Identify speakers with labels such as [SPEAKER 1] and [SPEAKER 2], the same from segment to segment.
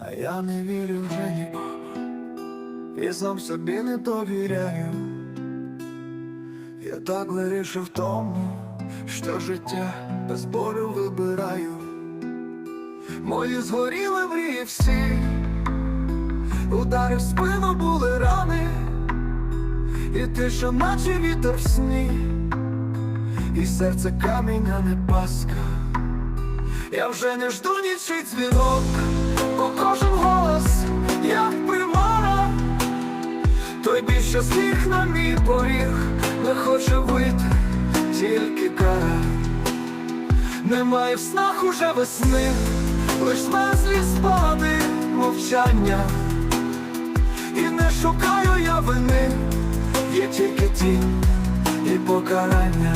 [SPEAKER 1] А я не вірю вже нікому І сам собі не довіряю. Я так вирішив в тому, що життя без болю вибираю. Мої згоріли мрії всі. Удари в спину були рани. І ти, що наче вітер в сні. І серце камінь, а не паска. Я вже не жду нічий дзвінок Бо кожен голос, як примара Той більше сміх на мій поріг. Не хоче вийти, тільки кара. Немає в снах уже весни Лиш мезлі спади, мовчання. І не шукаю я вини Є тільки тінь і покарання.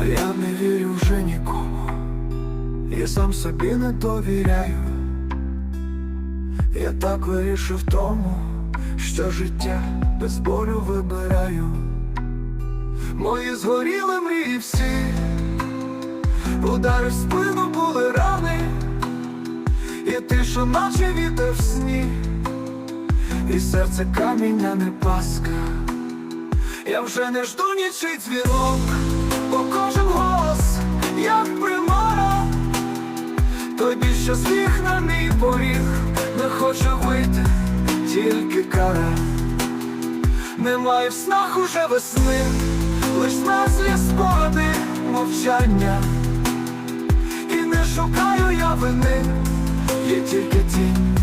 [SPEAKER 1] А я не вірю вже нікому І сам собі не довіряю. Я так вирішив тому, що життя без болю вибираю. Мої згоріли мрії всі. Удари в спину були рани. І ти, що наче вітер в сні. І серце камінь, а не паска. Я вже не жду нічий дзвінок Бо кожен голос, Той більше на мій поріг. Не хоче вийти, тільки кара. Немає в снах уже весни Лиш наслі спогади, мовчання. І не шукаю я вини Є тільки тінь